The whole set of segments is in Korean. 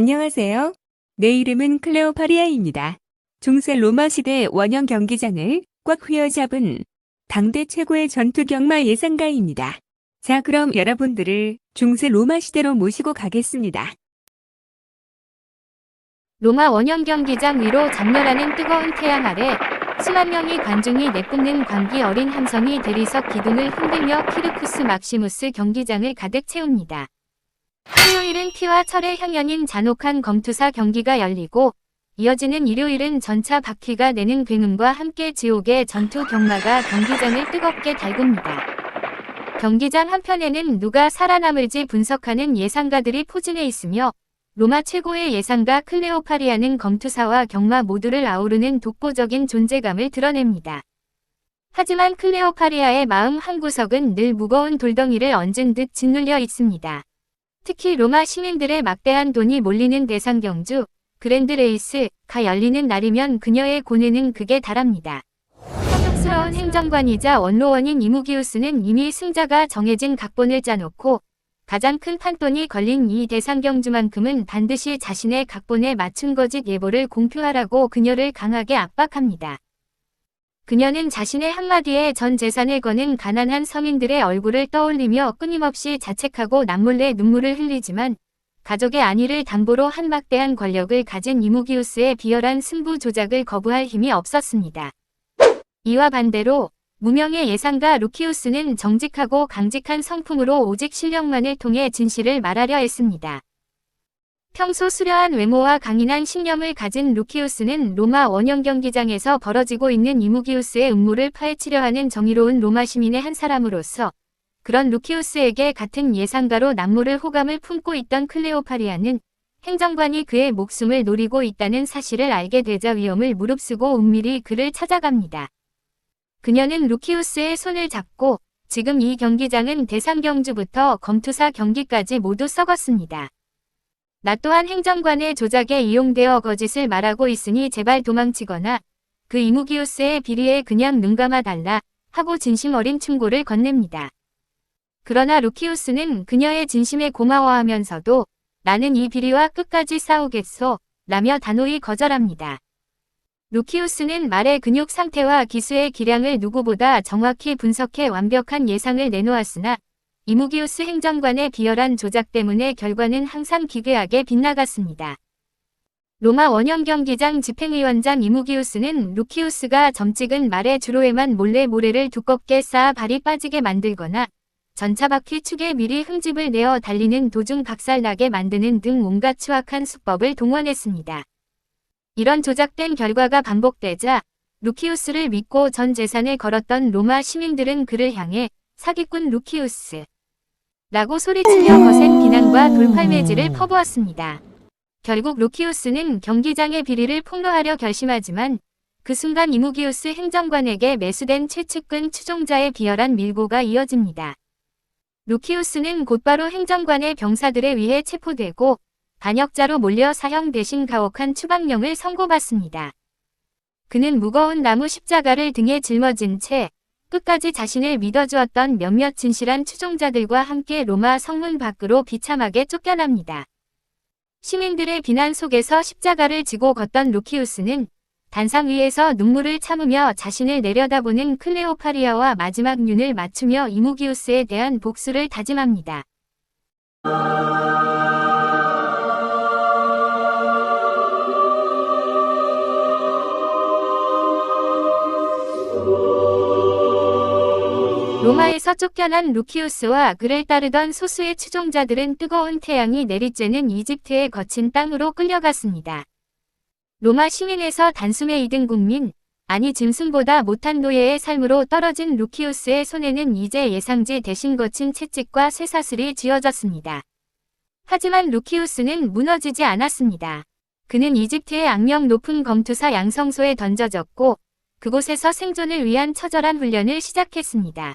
안녕하세요. 내 이름은 클레오파리아입니다. 중세 로마 시대 원형 경기장을 꽉 휘어잡은 당대 최고의 전투 경마 예상가입니다. 자, 그럼 여러분들을 중세 로마 시대로 모시고 가겠습니다. 로마 원형 경기장 위로 장렬하는 뜨거운 태양 아래 수만 명의 관중이 내뿜는 광기 어린 함성이 대리석 기둥을 흔들며 키르쿠스 막시무스 경기장을 가득 채웁니다. 토요일은 피와 철의 향연인 잔혹한 검투사 경기가 열리고 이어지는 일요일은 전차 바퀴가 내는 굉음과 함께 지옥의 전투 경마가 경기장을 뜨겁게 달굽니다. 경기장 한편에는 누가 살아남을지 분석하는 예상가들이 포진해 있으며 로마 최고의 예상가 클레오파리아는 검투사와 경마 모두를 아우르는 독보적인 존재감을 드러냅니다. 하지만 클레오파리아의 마음 한구석은 늘 무거운 돌덩이를 얹은 듯 짓눌려 있습니다. 특히 로마 시민들의 막대한 돈이 몰리는 대상 경주, 그랜드 레이스가 열리는 날이면 그녀의 고뇌는 극에 달합니다. 탐욕스러운 행정관이자 원로원인 이무기우스는 이미 승자가 정해진 각본을 짜놓고 가장 큰 판돈이 걸린 이 대상 경주만큼은 반드시 자신의 각본에 맞춘 거짓 예보를 공표하라고 그녀를 강하게 압박합니다. 그녀는 자신의 한마디에 전 재산을 거는 가난한 서민들의 얼굴을 떠올리며 끊임없이 자책하고 남몰래 눈물을 흘리지만 가족의 안위를 담보로 한 막대한 권력을 가진 이무기우스의 비열한 승부 조작을 거부할 힘이 없었습니다. 이와 반대로 무명의 예상가 루키우스는 정직하고 강직한 성품으로 오직 실력만을 통해 진실을 말하려 했습니다. 평소 수려한 외모와 강인한 신념을 가진 루키우스는 로마 원형 경기장에서 벌어지고 있는 이무기우스의 음모를 파헤치려 하는 정의로운 로마 시민의 한 사람으로서 그런 루키우스에게 같은 예상가로 남모를 호감을 품고 있던 클레오파리아는 행정관이 그의 목숨을 노리고 있다는 사실을 알게 되자 위험을 무릅쓰고 은밀히 그를 찾아갑니다. 그녀는 루키우스의 손을 잡고 지금 이 경기장은 대상경주부터 검투사 경기까지 모두 썩었습니다. 나 또한 행정관의 조작에 이용되어 거짓을 말하고 있으니 제발 도망치거나 그 이무기우스의 비리에 그냥 눈 감아 달라 하고 진심 어린 충고를 건넵니다. 그러나 루키우스는 그녀의 진심에 고마워하면서도 나는 이 비리와 끝까지 싸우겠소 라며 단호히 거절합니다. 루키우스는 말의 근육 상태와 기수의 기량을 누구보다 정확히 분석해 완벽한 예상을 내놓았으나 이무기우스 행정관의 비열한 조작 때문에 결과는 항상 기괴하게 빗나갔습니다. 로마 원형 경기장 집행위원장 이무기우스는 루키우스가 점찍은 말의 주로에만 몰래 모래를 두껍게 쌓아 발이 빠지게 만들거나 전차 바퀴 축에 미리 흠집을 내어 달리는 도중 박살나게 만드는 등 온갖 추악한 수법을 동원했습니다. 이런 조작된 결과가 반복되자 루키우스를 믿고 전 재산을 걸었던 로마 시민들은 그를 향해 사기꾼 루키우스 라고 소리치며 거센 비난과 돌팔매질을 퍼부었습니다. 결국 루키우스는 경기장의 비리를 폭로하려 결심하지만 그 순간 이무기우스 행정관에게 매수된 최측근 추종자의 비열한 밀고가 이어집니다. 루키우스는 곧바로 행정관의 병사들에 의해 체포되고 반역자로 몰려 사형 대신 가혹한 추방령을 선고받습니다. 그는 무거운 나무 십자가를 등에 짊어진 채 끝까지 자신을 믿어주었던 몇몇 진실한 추종자들과 함께 로마 성문 밖으로 비참하게 쫓겨납니다. 시민들의 비난 속에서 십자가를 지고 걷던 루키우스는 단상 위에서 눈물을 참으며 자신을 내려다보는 클레오파리아와 마지막 눈을 맞추며 이무기우스에 대한 복수를 다짐합니다. 로마에서 쫓겨난 루키우스와 그를 따르던 소수의 추종자들은 뜨거운 태양이 내리쬐는 이집트의 거친 땅으로 끌려갔습니다. 로마 시민에서 단숨에 2등 국민, 아니 짐승보다 못한 노예의 삶으로 떨어진 루키우스의 손에는 이제 예상지 대신 거친 채찍과 쇠사슬이 쥐어졌습니다. 하지만 루키우스는 무너지지 않았습니다. 그는 이집트의 악명 높은 검투사 양성소에 던져졌고 그곳에서 생존을 위한 처절한 훈련을 시작했습니다.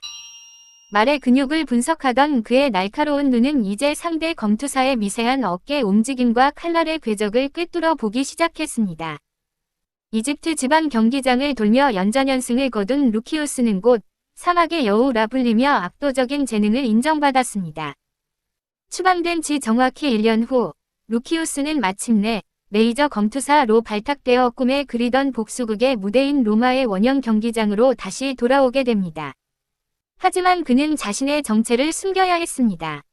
말의 근육을 분석하던 그의 날카로운 눈은 이제 상대 검투사의 미세한 어깨 움직임과 칼날의 궤적을 꿰뚫어 보기 시작했습니다. 이집트 지방 경기장을 돌며 연전연승을 거둔 루키우스는 곧 사막의 여우라 불리며 압도적인 재능을 인정받았습니다. 추방된 지 정확히 1년 후 루키우스는 마침내 메이저 검투사로 발탁되어 꿈에 그리던 복수극의 무대인 로마의 원형 경기장으로 다시 돌아오게 됩니다. 하지만 그는 자신의 정체를 숨겨야 했습니다.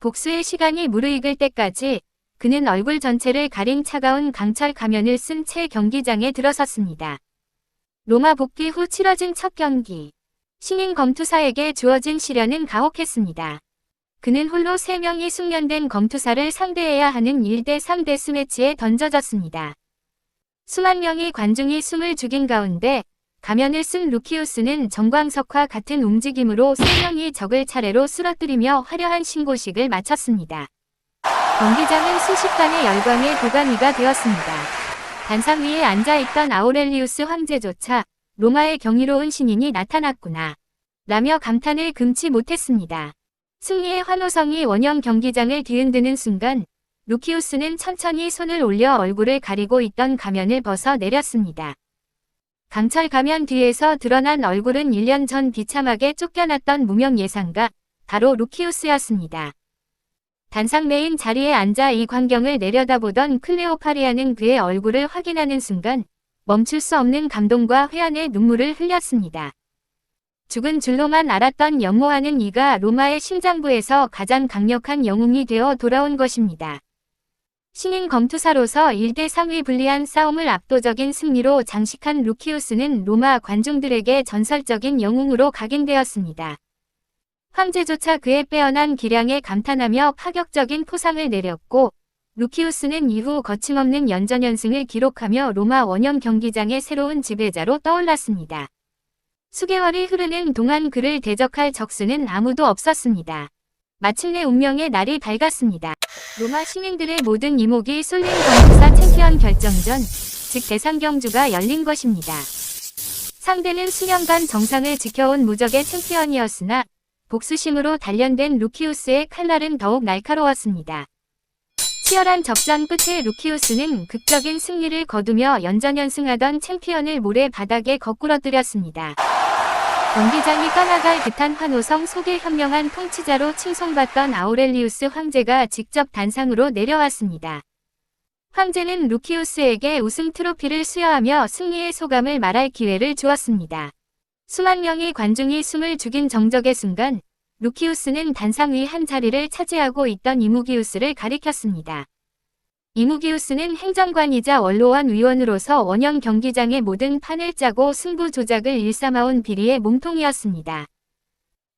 복수의 시간이 무르익을 때까지 그는 얼굴 전체를 가린 차가운 강철 가면을 쓴 채 경기장에 들어섰습니다. 로마 복귀 후 치러진 첫 경기. 신인 검투사에게 주어진 시련은 가혹했습니다. 그는 홀로 3명이 숙련된 검투사를 상대해야 하는 1대3 데스매치에 던져졌습니다. 수만 명의 관중이 숨을 죽인 가운데 가면을 쓴 루키우스는 정광석과 같은 움직임으로 3명이 적을 차례로 쓰러뜨리며 화려한 신고식을 마쳤습니다. 경기장은 순식간에 열광의 도가니가 되었습니다. 단상 위에 앉아있던 아우렐리우스 황제조차 로마의 경이로운 신인이 나타났구나. 라며 감탄을 금치 못했습니다. 승리의 환호성이 원형 경기장을 뒤흔드는 순간 루키우스는 천천히 손을 올려 얼굴을 가리고 있던 가면을 벗어 내렸습니다. 강철 가면 뒤에서 드러난 얼굴은 1년 전 비참하게 쫓겨났던 무명 예상가 바로 루키우스였습니다. 단상 메인 자리에 앉아 이 광경을 내려다보던 클레오파리아는 그의 얼굴을 확인하는 순간 멈출 수 없는 감동과 회한의 눈물을 흘렸습니다. 죽은 줄로만 알았던 연모하는 이가 로마의 심장부에서 가장 강력한 영웅이 되어 돌아온 것입니다. 신인 검투사로서 1대 3위 불리한 싸움을 압도적인 승리로 장식한 루키우스는 로마 관중들에게 전설적인 영웅으로 각인되었습니다. 황제조차 그의 빼어난 기량에 감탄하며 파격적인 포상을 내렸고 루키우스는 이후 거침없는 연전연승을 기록하며 로마 원형 경기장의 새로운 지배자로 떠올랐습니다. 수개월이 흐르는 동안 그를 대적할 적수는 아무도 없었습니다. 마침내 운명의 날이 밝았습니다. 로마 시민들의 모든 이목이 쏠린 검투사 챔피언 결정전, 즉 대상 경주가 열린 것입니다. 상대는 수년간 정상을 지켜온 무적의 챔피언이었으나 복수심으로 단련된 루키우스의 칼날은 더욱 날카로웠습니다. 치열한 접전 끝에 루키우스는 극적인 승리를 거두며 연전연승하던 챔피언을 모래 바닥에 거꾸러뜨렸습니다. 경기장이 떠나갈 듯한 환호성 속에 현명한 통치자로 칭송받던 아우렐리우스 황제가 직접 단상으로 내려왔습니다. 황제는 루키우스에게 우승 트로피를 수여하며 승리의 소감을 말할 기회를 주었습니다. 수만 명의 관중이 숨을 죽인 정적의 순간 루키우스는 단상 위 한 자리를 차지하고 있던 이무기우스를 가리켰습니다. 이무기우스는 행정관이자 원로원 위원으로서 원형 경기장의 모든 판을 짜고 승부 조작을 일삼아온 비리의 몸통이었습니다.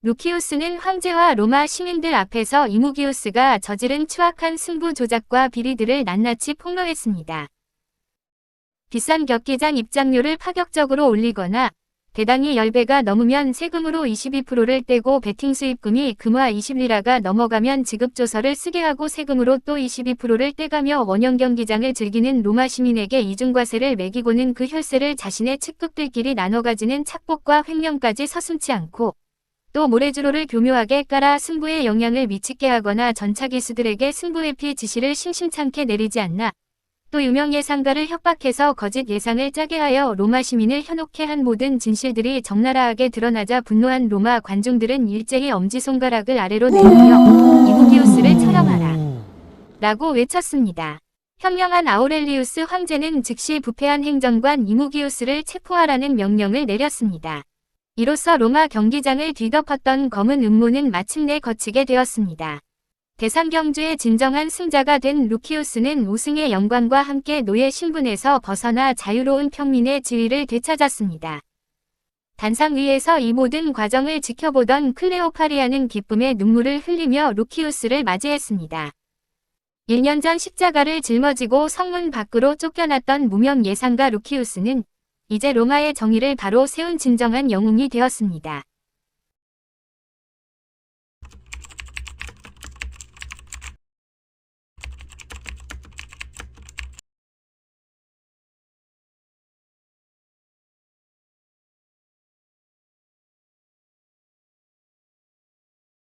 루키우스는 황제와 로마 시민들 앞에서 이무기우스가 저지른 추악한 승부 조작과 비리들을 낱낱이 폭로했습니다. 비싼 격기장 입장료를 파격적으로 올리거나 배당이 10배가 넘으면 세금으로 22%를 떼고 베팅 수입금이 금화 20리라가 넘어가면 지급조서를 쓰게 하고 세금으로 또 22%를 떼가며 원형 경기장을 즐기는 로마 시민에게 이중과세를 매기고는 그 혈세를 자신의 측급들끼리 나눠 가지는 착복과 횡령까지 서슴치 않고 또 모래주로를 교묘하게 깔아 승부에 영향을 미치게 하거나 전차기수들에게 승부회피 지시를 심심찮게 내리지 않나 또 유명 예상가를 협박해서 거짓 예상을 짜게 하여 로마 시민을 현혹해 한 모든 진실들이 적나라하게 드러나자 분노한 로마 관중들은 일제히 엄지손가락을 아래로 내밀며 이무기우스를 처형하라 라고 외쳤습니다. 현명한 아우렐리우스 황제는 즉시 부패한 행정관 이무기우스를 체포하라는 명령을 내렸습니다. 이로써 로마 경기장을 뒤덮었던 검은 음모는 마침내 거치게 되었습니다. 대상경주의 진정한 승자가 된 루키우스는 우승의 영광과 함께 노예 신분에서 벗어나 자유로운 평민의 지위를 되찾았습니다. 단상 위에서 이 모든 과정을 지켜보던 클레오파리아는 기쁨의 눈물을 흘리며 루키우스를 맞이했습니다. 1년 전 십자가를 짊어지고 성문 밖으로 쫓겨났던 무명 예상가 루키우스는 이제 로마의 정의를 바로 세운 진정한 영웅이 되었습니다.